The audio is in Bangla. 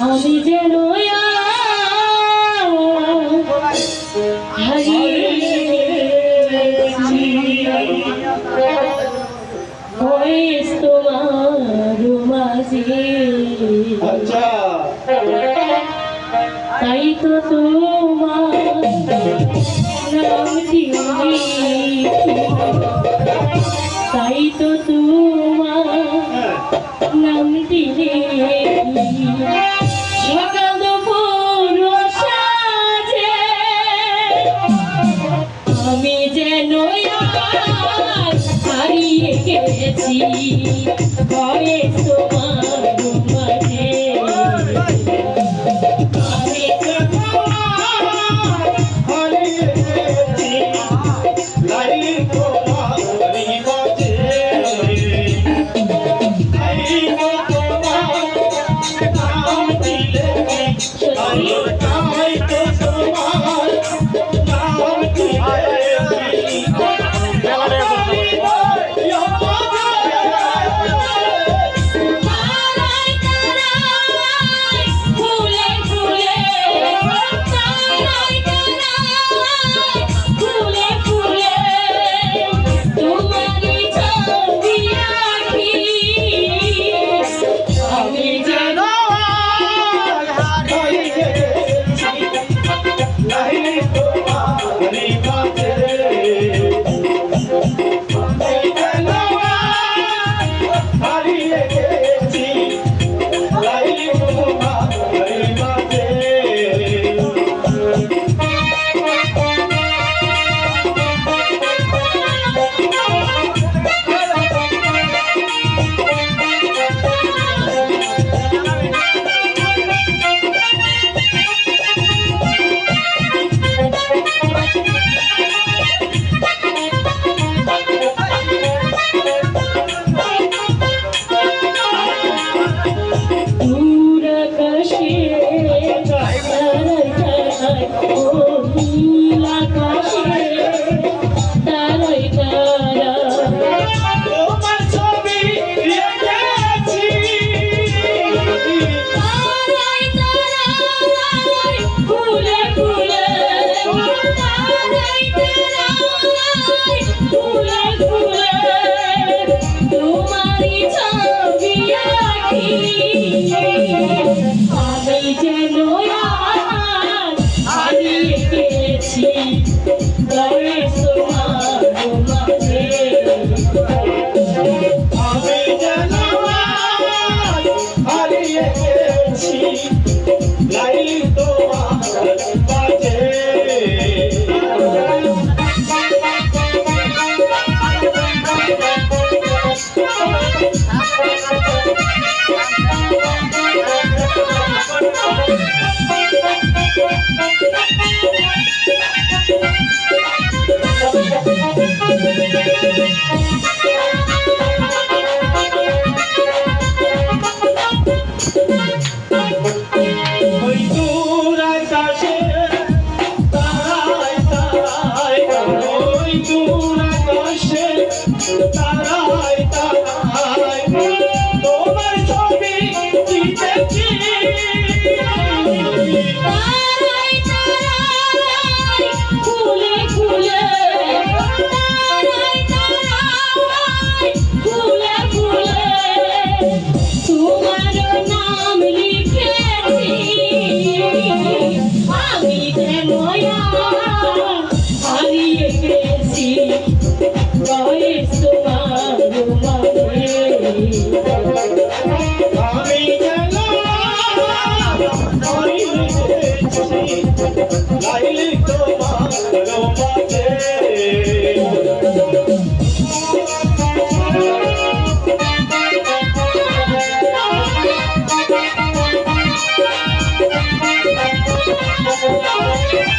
আমি যেন আচ্ছা। তাই তো তোমার নাম তাই তো তোমার হ্যাঁ। নাম দিলে হারিয়ে গেছি। ভয়ে তোমার Thank you. Música